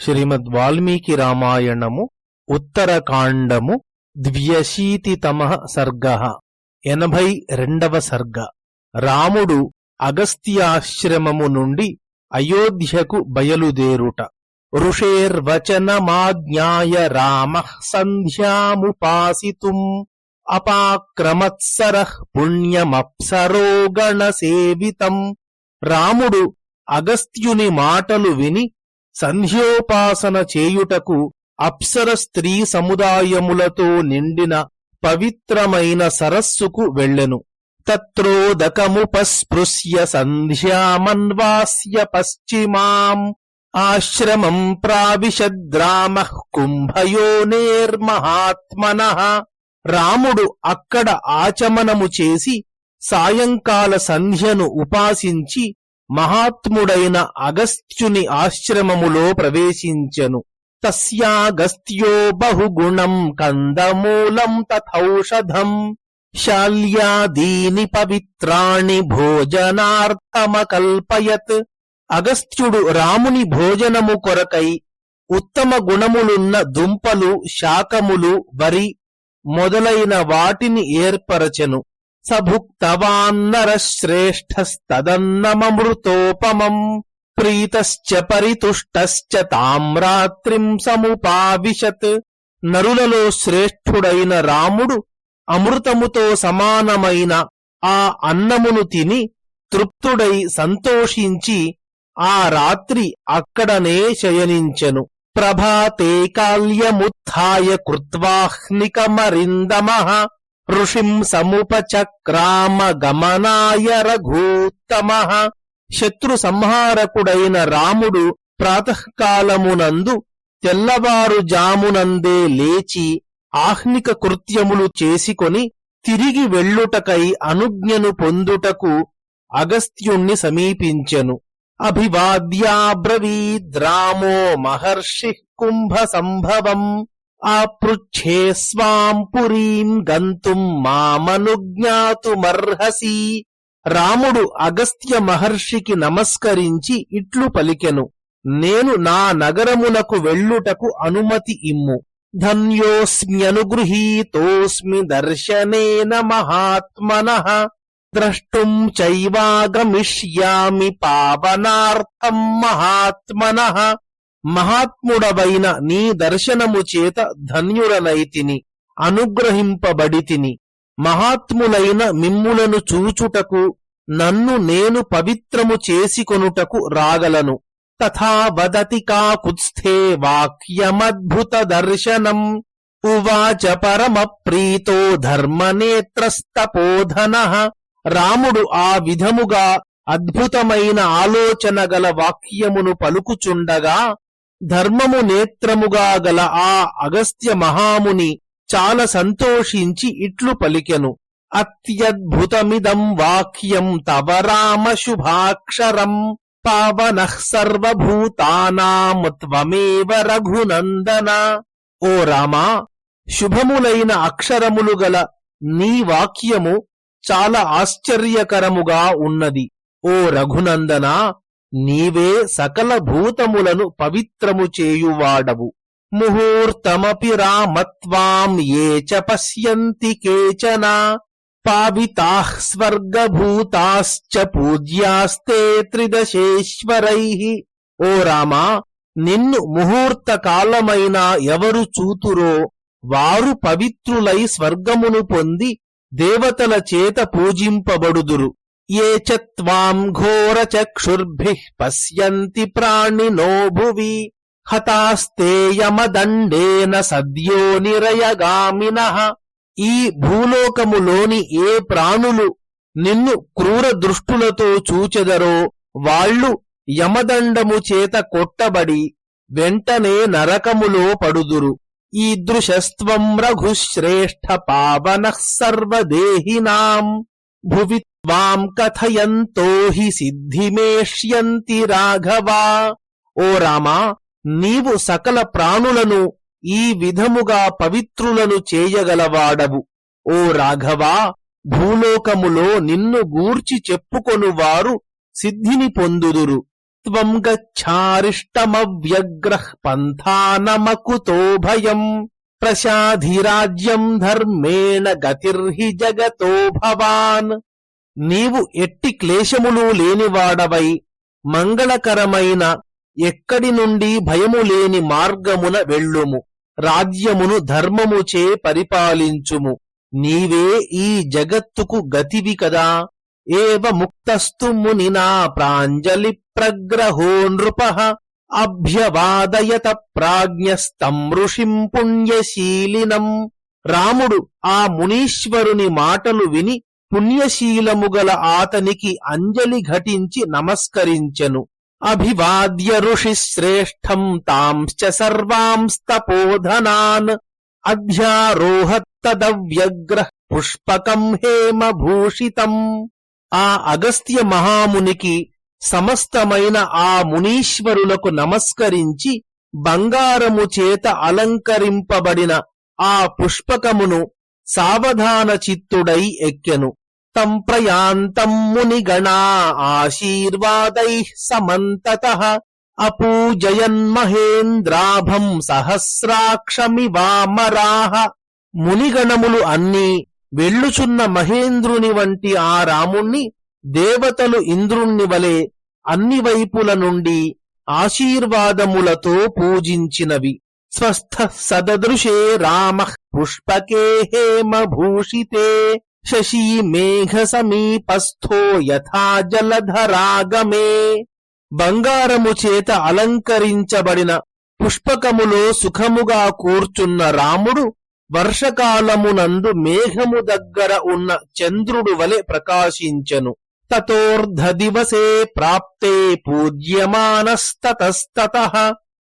శ్రీమద్ వాల్మీకి రామాయణము ఉత్తరకాండము ద్వ్యశీతితమ సర్గ. ఎనభై రెండవ సర్గ. రాముడు అగస్త్యాశ్రమము నుండి అయోధ్యకు బయలుదేరుట. ఋషేర్వచనమాజ్ఞాయ రామ సంధ్యాముపాసితుం పుణ్యమప్సరోగణ సేవితం రాముడు అగస్త్యుని మాటలు విని సంధ్యోపాసన చేయుటకు అప్సర స్త్రీ సముదాయములతో నిండిన పవిత్రమైన సరస్సుకు వెళ్ళెను. తత్రోదకముపస్పృశ్య సంధ్యామన్వాస్య పశ్చిమాం. ఆశ్రమం ప్రావిశద్రామ కుంభయోనేర్మహాత్మన రాముడు అక్కడ ఆచమనము చేసి సాయంకాల సంధ్యను ఉపాసించి మహాత్ముడైన అగస్త్యుని ఆశ్రమములో ప్రవేశించెను. తస్యాగస్త్యో బహుగుణం కందమూలం తథౌషధం. శాల్యాదీని పవిత్రాణి భోజనార్థమకల్పయత్. అగస్త్యుడు రాముని భోజనము కొరకై ఉత్తమ గుణములున్న దుంపలు శాకములు వరి మొదలైన వాటిని ఏర్పరచెను. సభుక్తవాన్నర శ్రేష్టస్తదన్నమృతోపమం ప్రీతశ్చ పరితుష్టశ్చ తామ్రాత్రిం సముపావిశత్. నరులలో శ్రేష్ఠుడైన రాముడు అమృతముతో సమానమైన ఆ అన్నమును తిని తృప్తుడై సంతోషించి ఆ రాత్రి అక్కడనే శయనించెను. ప్రభాతే కాల్యముత్థాయ కృత్వాహ్నికమరిందమ. ఋషిం సముపచక్రామ గమనాయ రఘూత్తమ. శత్రు సంహారకుడైన రాముడు ప్రాతకాలమునందు తెల్లవారుజామునందే లేచి ఆహ్నిక కృత్యములు చేసుకొని తిరిగి వెళ్ళుటకై అనుజ్ఞను పొందుటకు అగస్త్యుణ్ణి సమీపించెను. అభివాద్యాబ్రవీద్రామో మహర్షి కుంభ సంభవం. ఆపృచ్ఛే స్వాం పురీం గంతుం మామనుజ్ఞాతుమర్హసి. రాముడు అగస్త్య మహర్షికి నమస్కరించి ఇట్లు పలికెను. నేను నా నగరమునకు వెళ్ళుటకు అనుమతి ఇమ్ము. ధన్యోస్మ్యనుగృహీతోస్మి దర్శనేన మహాత్మన. ద్రష్టుం చైవాగమిష్యామి పావనార్థం మహాత్మన. మహాత్ముడవైన నీ దర్శనము చేత ధన్యుడనైతిని అనుగ్రహింపబడితిని. మహాత్ములైన మిమ్ములను చూచుటకు నన్ను నేను పవిత్రము చేసికొనుటకు రాగలను. తథా వదతి కాకుత్స్థే వాక్యమద్భుత దర్శనం. ఉవాచ పరమ ప్రీతో ధర్మనేత్రస్తపోధన. రాముడు ఆ విధముగా అద్భుతమైన ఆలోచన గల వాక్యమును పలుకుచుండగా ధర్మము నేత్రముగా గల ఆ అగస్త్య మహాముని చాలా సంతోషించి ఇట్లు పలికెను. అత్యద్భుతమిదం వాక్యం తవ రామ శుభాక్షరం పవన సర్వభూతానాం త్వమేవ రఘునందన. ఓ రామా శుభములైన అక్షరములు గల నీ వాక్యము చాలా ఆశ్చర్యకరముగా ఉన్నది. ఓ రఘునందనా నీవే సకల భూతములను పవిత్రము చేయువాడవు. ముహూర్తమపి రామత్వాం ఏ చ పశ్యంతి కేచన. పావితా స్వర్గభూతాశ్చ పూజ్యాస్తే త్రిదశేశ్వరై. ఓ రామా నిన్ను ముహూర్త కాలమైన ఎవరు చూతురో వారు పవిత్రులై స్వర్గమును పొంది దేవతల చేత పూజింపబడుదురు. ఏ చత్వాం ఘోర చక్షుర్భి పశ్యంతి ప్రాణినో భువి హతాస్తేయమదండేన సద్యో నిరయగామిన ఈ భూలోకములోని ఏ ప్రాణులు నిన్ను క్రూర దృష్టులతో చూచెదరో వాళ్ళు యమదండము చేత కొట్టబడి వెంటనే నరకములో పడుదురు. ఈదృశస్త్వం రఘుశ్రేష్ఠ పావన సర్వదేహినాం భువి వాం కథయంతో హి సిద్ధిమేష్యంతి రాఘవా ఓ రామా నీవు సకల ప్రాణులను ఈ విధముగా పవిత్రులను చేయగలవాడవు. ఓ రాఘవా భూలోకములో నిన్ను గూర్చి చెప్పుకొనువారు సిద్ధిని పొందుదురు. త్వం గచ్చారిష్టమవ్యగ్రః పంథానమకుతో భయం ప్రశాధిరాజ్యం ధర్మేణ గతిర్హి జగతో భవాన్. నీవు ఎట్టి క్లేశములు లేనివాడవై మంగళకరమైన ఎక్కడి నుండి భయము లేని మార్గమున వెళ్ళుము. రాజ్యమును ధర్మముచే పరిపాలించుము. నీవే ఈ జగత్తుకు గతివి కదా. ఏవ ముక్తస్తు మునినా ప్రాంజలి ప్రగ్రహో నృప అభ్యవాదయత ప్రాజ్ఞస్తం ఋషిం పుణ్యశీలినం. రాముడు ఆ మునీశ్వరుని మాటలు విని పుణ్యశీలముగల ఆతనికి అంజలి ఘటించి నమస్కరించెను. అభివాద్య ఋషి శ్రేష్టం తాంశ్చ సర్వాంస్తపోధనాన్. అధ్యారోహత్తదవ్యగ్ర పుష్పకం హేమభూషితం. ఆ అగస్త్య మహామునికి సమస్తమైన ఆ మునీశ్వరులకు నమస్కరించి బంగారము చేత అలంకరింపబడిన ఆ పుష్పకమును సావధాన చిత్తుడై ఎక్కెను. తం ప్రయాంతం మునిగణా ఆశీర్వాదై సమంతత అపూజయన్మహేంద్రాభం సహస్రాక్షమివామరాహ మునిగణములు అన్నీ వెళ్ళుచున్న మహేంద్రుని వంటి ఆ రాముణ్ణి దేవతలు ఇంద్రుణ్ణి వలె అన్ని వైపుల నుండి ఆశీర్వాదములతో పూజించినవి. స్వస్థ సదృశే రామ పుష్పకే హేమభూషితే శశీ మేఘ సమీపస్థో యథా జలధరాగమే బంగారము చేత అలంకరించబడిన పుష్పకములో సుఖముగా కూర్చున్న రాముడు వర్షకాలమునందు మేఘము దగ్గర ఉన్న చంద్రుడు వలె ప్రకాశించెను. తతోర్ధ దివసే ప్రాప్తే పూజ్యమానస్తతస్తత.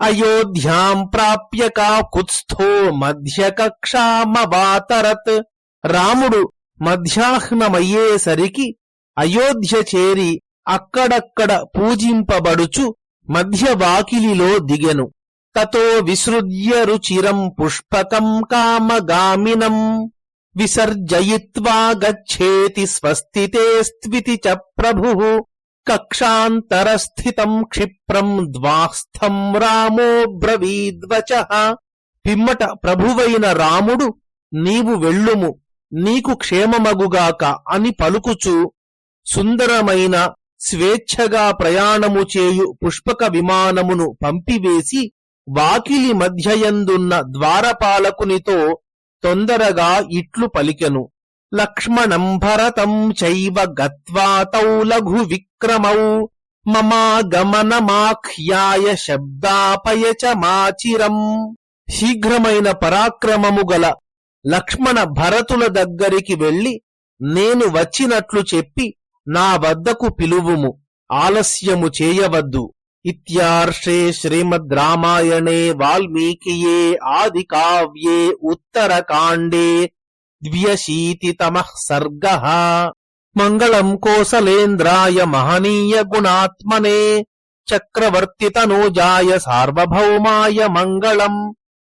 అయోధ్యాం ప్రాప్య కాకుత్స్థో మధ్యకక్షామవాతరత్. రాముడు మధ్యాహ్నమయ్యేసరికి అయోధ్య చేరి అక్కడక్కడ పూజింపబడుచు మధ్య వాకిలిలో దిగెను. తతో విసృజ్య రుచిరం పుష్పకం కామగామినం. విసర్జయిత్వా గచ్చేతి స్వస్తితే స్వితి చ ప్రభు. కక్షాంతరస్థితం క్షిప్రం ద్వాస్థం రామో బ్రవీద్వచ. పిమ్మట ప్రభువైన రాముడు నీవు వెళ్ళుము. నీకు క్షేమమగుగాక అని పలుకుచు సుందరమైన స్వేచ్ఛగా ప్రయాణము చేయు పుష్పక విమానమును పంపివేసి వాకిలి మధ్యయందున్న ద్వారపాలకునితో తొందరగా ఇట్లు పలికెను. లక్ష్మణం భరతం చైవ గత్వాతౌ లఘు విక్రమౌ మమాగమనమాఖ్యాయ శబ్దాపయ చ మాచిరం. శీఘ్రమైన పరాక్రమము గల లక్ష్మణ భరతుల దగ్గరికి వెళ్ళి నేను వచ్చినట్లు చెప్పి నా వద్దకు పిలువుము ఆలస్యము చేయవద్దు. ఇత్యార్షే శ్రీమద్ రామాయణే వాల్మీకియే ఆది కావ్యే ఉత్తరకాండే ద్వ్యశీతితమః సర్గ. మంగళం కోసలేంద్రాయ మహనీయ గుణాత్మనే చక్రవర్తి తనూజాయ సార్వభౌమాయ మంగళం.